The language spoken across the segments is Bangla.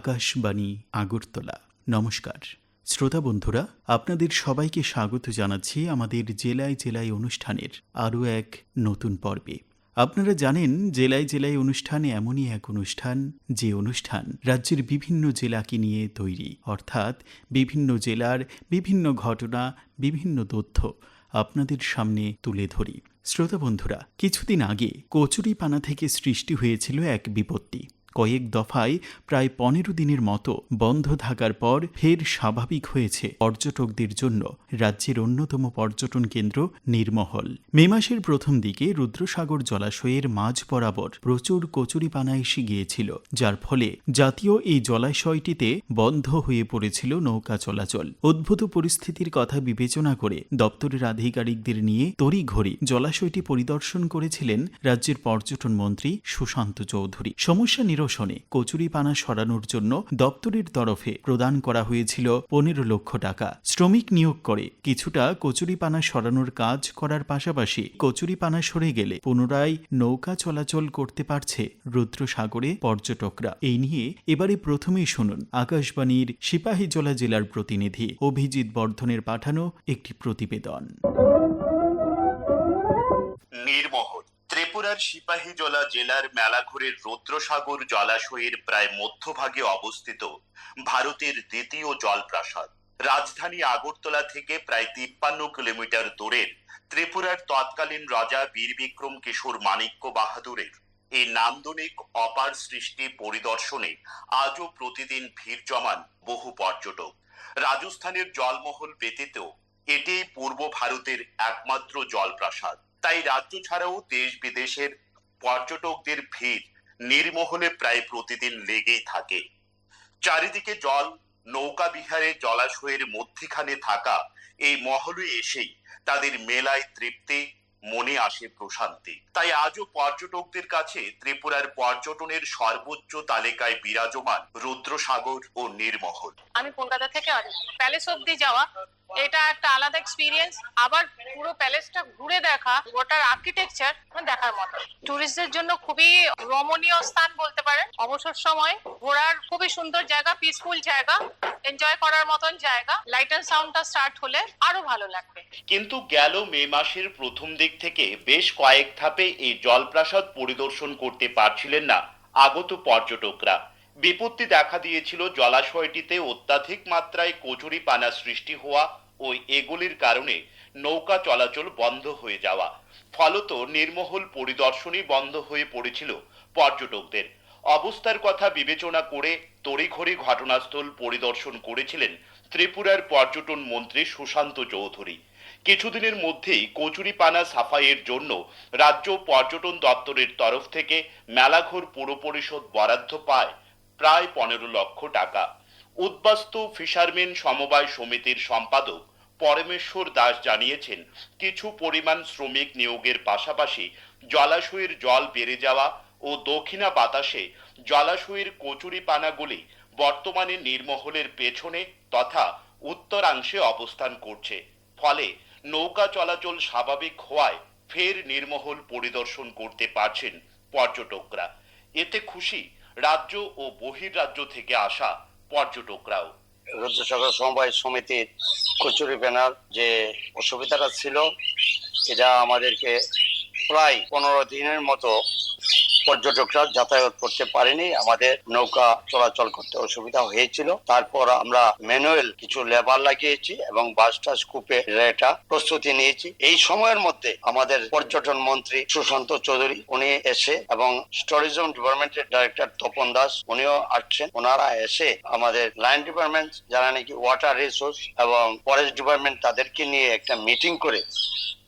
আকাশবাণী, আগরতলা। নমস্কার। শ্রোতা বন্ধুরা, আপনাদের সবাইকে স্বাগত জানাচ্ছি আমাদের জেলায় জেলায় অনুষ্ঠানের আরও এক নতুন পর্বে। আপনারা জানেন, জেলায় জেলায় অনুষ্ঠান এমনই এক অনুষ্ঠান, যে অনুষ্ঠান রাজ্যের বিভিন্ন জেলাকে নিয়ে তৈরি। অর্থাৎ বিভিন্ন জেলার বিভিন্ন ঘটনা, বিভিন্ন তথ্য আপনাদের সামনে তুলে ধরি। শ্রোতা বন্ধুরা, কিছুদিন আগে কচুরিপানা থেকে সৃষ্টি হয়েছিল এক বিপত্তি। কয়েক দফায় প্রায় পনেরো দিনের মতো বন্ধ থাকার পর ফের স্বাভাবিক হয়েছে পর্যটকদের জন্য রাজ্যের অন্যতম পর্যটন কেন্দ্র নির্মহল। মে মাসের প্রথম দিকে রুদ্রসাগর জলাশয়ের মাঝ বরাবর প্রচুর কচুরিপানা এসে গিয়েছিল, যার ফলে জাতীয় এই জলাশয়টিতে বন্ধ হয়ে পড়েছিল নৌকা চলাচল। উদ্ভূত পরিস্থিতির কথা বিবেচনা করে দপ্তরের আধিকারিকদের নিয়ে তড়িঘড়ি জলাশয়টি পরিদর্শন করেছিলেন রাজ্যের পর্যটন মন্ত্রী সুশান্ত চৌধুরী। সমস্যা নিরসনে কচুরিপানা সরানোর জন্য দপ্তরের তরফে প্রদান করা হয়েছিল পনেরো লক্ষ টাকা। শ্রমিক নিয়োগ করে কিছুটা কচুরিপানা সরানোর কাজ করার পাশাপাশি কচুরিপানা সরে গেলে পুনরায় নৌকা চলাচল করতে পারছে রুদ্রসাগরে পর্যটকরা। এই নিয়ে এবারে প্রথমেই শুনুন আকাশবাণীর সিপাহীজলা জেলার প্রতিনিধি অভিজিৎ বর্ধনের পাঠানো একটি প্রতিবেদন। নির্মহল ত্রিপুরার সিপাহীজলা জেলার মেলাঘুরের রুদ্রসাগর জলাশয়ের প্রায় মধ্যভাগে অবস্থিত ভারতের দ্বিতীয় জলপ্রাসাদ। রাজধানী আগরতলা থেকে প্রায় তিপ্পান্ন কিলোমিটার দূরের ত্রিপুরার তৎকালীন রাজা বীর বিক্রম কিশোর মাণিক্য বাহাদুরের এই নান্দনিক অপার সৃষ্টি পরিদর্শনে আজও প্রতিদিন ভিড় জমান বহু পর্যটক। রাজস্থানের জলমহল ব্যতীত এটি পূর্ব ভারতের একমাত্র জলপ্রাসাদ। তাই রাজ্য ছাড়াও দেশ বিদেশের পর্যটকদের ভিড় নির্মহলে প্রায় প্রতিদিন লেগেই থাকে। চারিদিকে জল, নৌকা বিহারে জলাশয়ের মধ্যিখানে থাকা এই মহলে এসেই তাদের মেলায় তৃপ্তি মনে আসে প্রশান্তি। তাই আজও পর্যটকদের কাছে ত্রিপুরার পর্যটনের সর্বোচ্চ তালিকায় বিরাজমান রুদ্রসাগর ও নির্মহল। আমি কলকাতা থেকে প্যালেস অব্দি যাওয়া। এটা একটা আলাদা এক্সপিরিয়েন্স আবার পুরো প্যালেসটা ঘুরে দেখা ওটার আর্কিটেকচার দেখার মতো। টুরিস্টদের জন্য খুবই রমণীয় স্থান বলতে পারেন। অবসর সময় ঘোরার খুবই সুন্দর জায়গা পিসফুল জায়গা এনজয় করার মতন জায়গা। লাইট অ্যান্ড সাউন্ডটা স্টার্ট হলে আরও ভালো লাগবে। কিন্তু গেল মে মাসের প্রথম দিক থেকে বেশ কয়েক ধাপে এই জলপ্রাসাদ পরিদর্শন করতে পারছিলেন না আগত পর্যটকরা। বিপত্তি দেখা দিয়েছিল জলাশয়টিতে অত্যাধিক মাত্রায় কচুরি পানা সৃষ্টি হওয়া ও এগুলির কারণে নৌকা চলাচল বন্ধ হয়ে যাওয়া। ফলত নির্মহল পরিদর্শনই বন্ধ হয়ে পড়েছিল পর্যটকদের। অবস্থার কথা বিবেচনা করে তড়িঘড়ি ঘটনাস্থল পরিদর্শন করেছিলেন ত্রিপুরার পর্যটন মন্ত্রী সুশান্ত চৌধুরী। কিছুদিনের মধ্যেই কচুরিপানা সাফাইয়ের জন্য রাজ্য পর্যটন দপ্তরের তরফ থেকে মেলাঘর পুর পরিষদ বরাদ্দ পায় প্রায় পনেরো লক্ষ টাকা। উদ্বাস্তু ফিশারম্যান সমবায় সমিতির সম্পাদক পরমেশ্বর দাস জানিয়েছেন, কিছু পরিমাণ শ্রমিক নিয়োগের পাশাপাশি জলাশয়ের জল বেড়ে যাওয়া ও দক্ষিণা বাতাসে জলাশয়ের কচুরি পানাগুলি বর্তমানে নির্মহলের পেছনে তথা উত্তরাংশে অবস্থান করছে। ফলে নৌকা চলাচল স্বাভাবিক হওয়ায় ফের নির্মহল পরিদর্শন করতে পারছেন পর্যটকরা। এতে খুশি রাজ্য ও বহির্রাজ্য থেকে আসা পর্যটকরাও। রুদ্রসাগর সমবায় সমিতির কচুরি ব্যানার যে অসুবিধাটা ছিল, এটা আমাদেরকে প্রায় পনেরো দিনের মতো পর্যটকরা যাতায়াত করতে পারেনি। আমাদের নৌকা চলাচল করতে অসুবিধা হয়েছিল। তারপর আমরা ম্যানুয়াল কিছু লেবার লাগিয়েছি এবং বাস টাস কূপে প্রস্তুতি নিয়েছি। এই সময়ের মধ্যে আমাদের পর্যটন মন্ত্রী সুশান্ত চৌধুরী, উনি এসে এবং ট্যুরিজম ডিপার্টমেন্টের ডাইরেক্টর তপন দাস, উনিও আসছেন। ওনারা এসে আমাদের লাইন ডিপার্টমেন্ট যারা নাকি ওয়াটার রিসোর্স এবং ফরেস্ট ডিপার্টমেন্ট তাদেরকে নিয়ে একটা মিটিং করে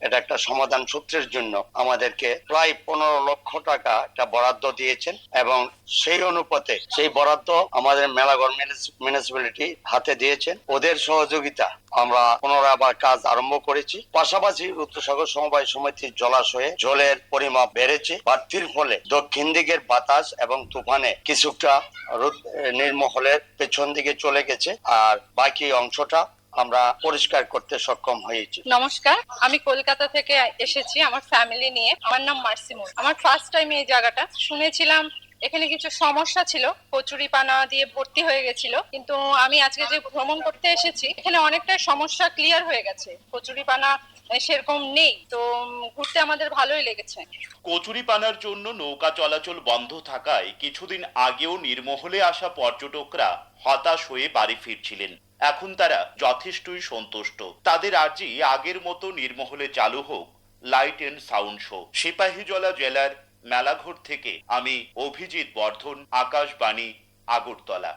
এটা একটা সমাধান সূত্রের জন্য আমাদেরকে প্রায় পনেরো লক্ষ টাকা একটা বরাদ্দ দিয়েছেন এবং সেই অনুপাতে সেই বরাদ্দ আমাদের মেলাগড় মিউনিসিপ্যালিটি হাতে দিয়েছেন। ওদের সহযোগিতা আমরা পুনরায় আবার কাজ আরম্ভ করেছি। পাশাপাশি রুদ্রসাগর সমবায় সমিতির জলাশয়ে জলের পরিমাপ বেড়েছে। বাড়তির ফলে দক্ষিণ দিকের বাতাস এবং তুফানে কিছুটা নির্মহলের পেছন দিকে চলে গেছে। আর বাকি অংশটা আমরা পরিষ্কার করতে সক্ষম হয়েছি। নমস্কার আমি কলকাতা থেকে এসেছি আমার ফ্যামিলি নিয়ে। আমার নাম মার্সিমুল আমার ফার্স্ট টাইম এই জায়গাটা। শুনেছিলাম এখানে কিছু সমস্যা ছিল। কচুরি পানা দিয়ে ভর্তি হয়ে গেছিল। কিন্তু আমি আজকে যে ভ্রমণ করতে এসেছি এখানে অনেকটা সমস্যা ক্লিয়ার হয়ে গেছে। কচুরি পানা সেরকম নেই। তো ঘুরতে আমাদের ভালোই লেগেছে। কচুরিপানার জন্য নৌকা চলাচল বন্ধ থাকায় কিছুদিন আগেও নির্মহলে আসা পর্যটকরা হতাশ হয়ে বাড়ি ফিরছিলেন। এখন তারা যথেষ্টই সন্তুষ্ট। তাদের আর্জি আগের মতো নির্মহলে চালু হোক light and sound show Sepahijala জেলার মেলাঘর থেকে আমি অভিজিৎ বর্ধন, আকাশবাণী, আগরতলা।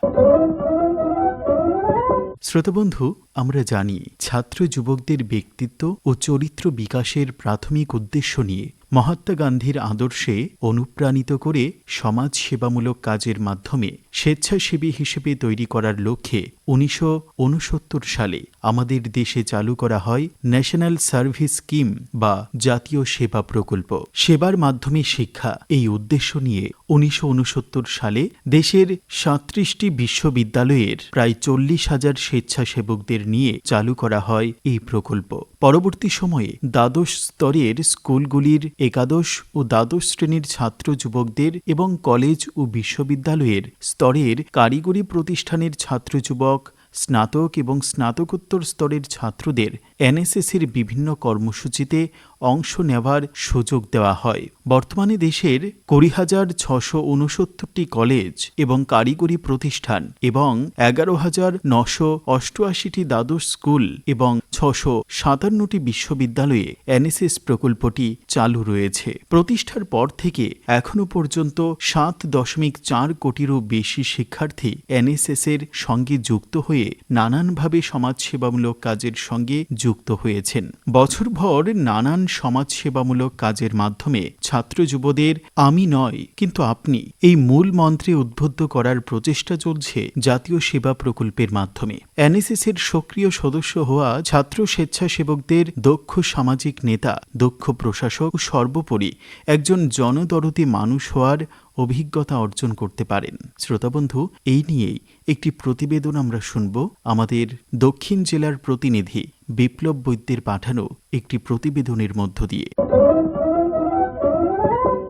শ্রোতবন্ধু, আমরা জানি ছাত্র যুবকদের ব্যক্তিত্ব ও চরিত্র বিকাশের প্রাথমিক উদ্দেশ্য নিয়ে। মহাত্মা গান্ধীর আদর্শে অনুপ্রাণিত করে সমাজ সেবামূলক কাজের মাধ্যমে স্বেচ্ছাসেবী হিসেবে তৈরি করার লক্ষ্যে উনিশশো ঊনসত্তর সালে আমাদের দেশে চালু করা হয় ন্যাশনাল সার্ভিস স্কিম বা জাতীয় সেবা প্রকল্প। সেবার মাধ্যমে শিক্ষা এই উদ্দেশ্য নিয়ে উনিশশো ঊনসত্তর সালে দেশের সাঁত্রিশটি বিশ্ববিদ্যালয়ের প্রায় চল্লিশ হাজার স্বেচ্ছাসেবকদের নিয়ে চালু করা হয় এই প্রকল্প। পরবর্তী সময়ে দ্বাদশ স্তরের স্কুলগুলির একাদশ ও দ্বাদশ শ্রেণির ছাত্র যুবকদের এবং কলেজ ও বিশ্ববিদ্যালয়ের স্তরের কারিগরি প্রতিষ্ঠানের ছাত্র যুবক, স্নাতক এবং স্নাতকোত্তর স্তরের ছাত্রদের এনএসএসের বিভিন্ন কর্মসূচিতে অংশ নেওয়ার সুযোগ দেওয়া হয়। বর্তমানে দেশের কুড়ি হাজার ছশো উনসত্তরটি কলেজ এবং কারিগরি প্রতিষ্ঠান এবং এগারো হাজার নশো অষ্টআশিটি দ্বাদশ স্কুল এবং ছশো সাতান্নটি বিশ্ববিদ্যালয়ে এনএসএস প্রকল্পটি চালু রয়েছে। প্রতিষ্ঠার পর থেকে এখনও পর্যন্ত সাত দশমিক চার কোটিরও বেশি শিক্ষার্থী এনএসএস এর সঙ্গে যুক্ত হয়ে নানানভাবে সমাজসেবামূলক কাজের সঙ্গে যুক্ত হয়েছেন। বছরভর নানান সমাজসেবামূলক কাজের মাধ্যমে ছাত্র যুবদের আমি নয়, কিন্তু আপনি এই মূল মন্ত্রে উদ্বুদ্ধ করার প্রচেষ্টা চলছে জাতীয় সেবা প্রকল্পের মাধ্যমে। এনএসএস এর সক্রিয় সদস্য হওয়া ছাত্র স্বেচ্ছাসেবকদের দক্ষ সামাজিক নেতা, দক্ষ প্রশাসক ও সর্বোপরি একজন জনদরদি মানুষ হওয়ার অভিজ্ঞতা অর্জন করতে পারেন। শ্রোতাবন্ধু এই নিয়েই একটি প্রতিবেদন আমরা শুনব। আমাদের দক্ষিণ জেলার প্রতিনিধি বিপ্লব বৈদ্যের পাঠানো একটি প্রতিবেদনের মধ্য দিয়ে।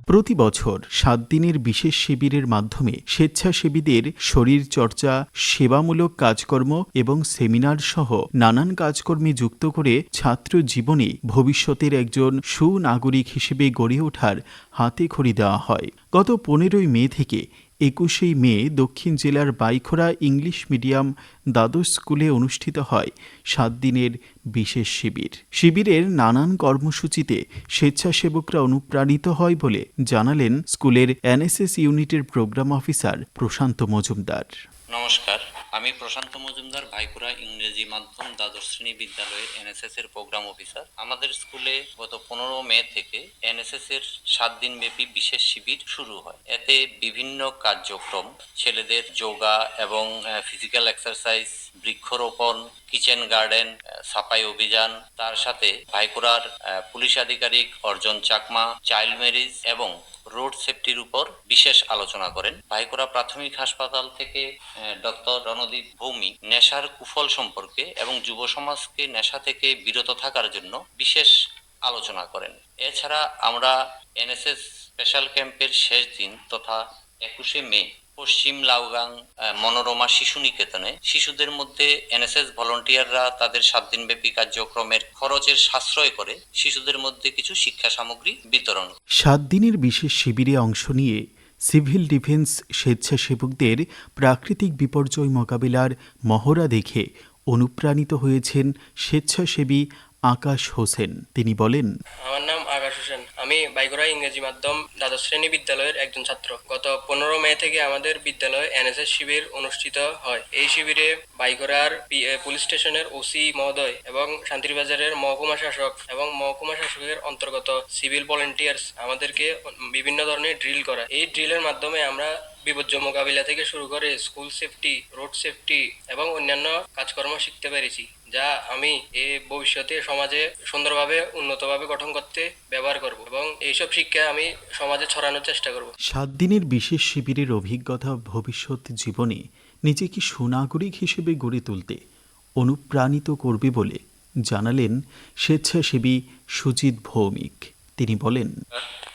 প্রতি বছর সাত দিনের বিশেষ শিবিরের মাধ্যমে স্বেচ্ছাসেবীদের শরীর চর্চা সেবামূলক কাজকর্ম এবং সেমিনার সহ নানান কাজকর্মে যুক্ত করে ছাত্র জীবনে ভবিষ্যতের একজন সুনাগরিক হিসেবে গড়ে ওঠার হাতে খড়ি দেওয়া হয়। গত পনেরোই মে থেকে একুশেই মে দক্ষিণ জেলার বাইখোড়া ইংলিশ মিডিয়াম দ্বাদশ স্কুলে অনুষ্ঠিত হয় সাত দিনের বিশেষ শিবির। শিবিরের নানান কর্মসূচিতে স্বেচ্ছাসেবকরা অনুপ্রাণিত হয় বলে জানালেন স্কুলের এনএসএস ইউনিটের প্রোগ্রাম অফিসার প্রশান্ত মজুমদার। নমস্কার। আমি প্রশান্ত মজুমদার, ভাইপুরা ইংরেজি মাধ্যম দ্বাদশ শ্রেণি বিদ্যালয়ের এনএসএস এর প্রোগ্রাম অফিসার আমাদের স্কুলে গত পনেরো মে থেকে এনএসএস এর সাত দিন ব্যাপী বিশেষ শিবির শুরু হয়। এতে বিভিন্ন কার্যক্রম, ছেলেদের যোগা এবং ফিজিক্যাল এক্সারসাইজ বৃক্ষরোপণ কিচেন গার্ডেন সাফাই অভিযান, তার সাথে ভাইপুরার পুলিশ আধিকারিক অর্জন চাকমা চাইল্ড ম্যারেজ এবং রোড সেফটির উপর বিশেষ আলোচনা করেন। ভাইকোরা প্রাথমিক হাসপাতাল থেকে ডক্টর রণদীপ ভৌমি নেশার কুফল সম্পর্কে এবং যুব সমাজকে নেশা থেকে বিরত থাকার জন্য বিশেষ আলোচনা করেন। এছাড়া আমরা এনএসএস স্পেশাল ক্যাম্পের শেষ দিন তথা একুশে মে পশ্চিম লাউগাং মনোরমা শিশু নিকেতনে শিশুদের মধ্যে এনএসএস ভলান্টিয়াররা তাদের সাত দিনব্যাপী কার্যক্রমের খরচের সাশ্রয় করে শিশুদের মধ্যে কিছু শিক্ষা সামগ্রী বিতরণ সাত দিনের বিশেষ শিবিরে অংশ নিয়ে সিভিল ডিফেন্স স্বেচ্ছাসেবকদের প্রাকৃতিক বিপর্যয় মোকাবিলার মহড়া দেখে অনুপ্রাণিত হয়েছেন স্বেচ্ছাসেবী আকাশ হোসেন। তিনি বলেন আমার নাম আকাশ আমি বাইগড়া ইংরেজি মাধ্যম দ্বাদশ শ্রেণি বিদ্যালয়ের একজন ছাত্র। গত পনেরো মে থেকে আমাদের বিদ্যালয়ে এনএসএস শিবির অনুষ্ঠিত হয়। এই শিবিরে বাইগড়ার পুলিশ স্টেশনের ওসি মহোদয় এবং শান্তিরবাজারের মহকুমা শাসক এবং মহকুমা শাসকের অন্তর্গত সিভিল ভলেন্টিয়ার্স আমাদেরকে বিভিন্ন ধরনের ড্রিল করা এই ড্রিলের মাধ্যমে আমরা বিপর্যয় মোকাবিলা থেকে শুরু করে স্কুল সেফটি রোড সেফটি এবং অন্যান্য কাজকর্ম শিখতে পেরেছি যা আমি এ ভবিষ্যতে সমাজে সুন্দরভাবে উন্নতভাবে গঠন করতে ব্যবহার করব এবং এইসব শিক্ষা আমি সমাজে ছড়ানোর চেষ্টা করব। সাত দিনের বিশেষ শিবিরের অভিজ্ঞতা ভবিষ্যৎ জীবনে নিজেকে সুনাগরিক হিসেবে গড়ে তুলতে অনুপ্রাণিত করবে বলে জানালেন স্বেচ্ছাসেবী সুজিত ভৌমিক। তিনি বলেন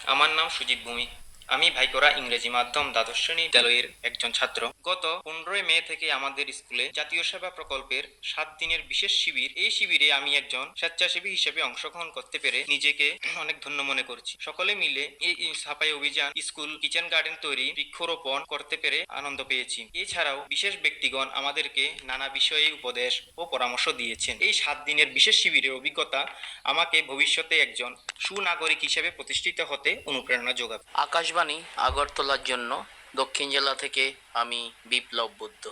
আমার নাম সুজিত ভূমি আমি ভাইকোরা ইংরেজি মাধ্যম দ্বাদশ শ্রেণি বিদ্যালয়ের একজন ছাত্র। গত পনেরোই মে থেকে আমাদের স্কুলে জাতীয় সেবা প্রকল্পের সাত দিনের বিশেষ শিবির। এই শিবিরে আমি একজন স্বেচ্ছাসেবী হিসেবে অংশগ্রহণ করতে পেরে নিজেকে অনেক ধন্য মনে করছি। সকলে মিলে এই সাফাই অভিযান, স্কুল, কিচেন গার্ডেন তৈরি, বৃক্ষরোপণ করতে পেরে আনন্দ পেয়েছি। এছাড়াও বিশেষ ব্যক্তিগণ আমাদেরকে নানা বিষয়ে উপদেশ ও পরামর্শ দিয়েছেন। এই সাত দিনের বিশেষ শিবিরের অভিজ্ঞতা আমাকে ভবিষ্যতে একজন সুনাগরিক হিসেবে প্রতিষ্ঠিত হতে অনুপ্রেরণা যোগাবে। আকাশবাণী আগরতলার জন্য দক্ষিণ জেলা থেকে আমি বিপ্লব বুদ্ধ।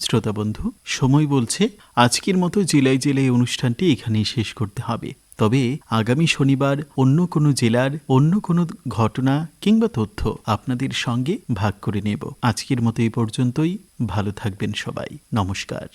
শ্রোতা বন্ধু সময় বলছে আজকের মতো জেলায় জেলায় অনুষ্ঠানটি এখানেই শেষ করতে হবে। তবে আগামী শনিবার অন্য কোনো জেলার অন্য কোনো ঘটনা কিংবা তথ্য আপনাদের সঙ্গে ভাগ করে নেব। আজকের মতো এই পর্যন্তই। ভালো থাকবেন সবাই। নমস্কার।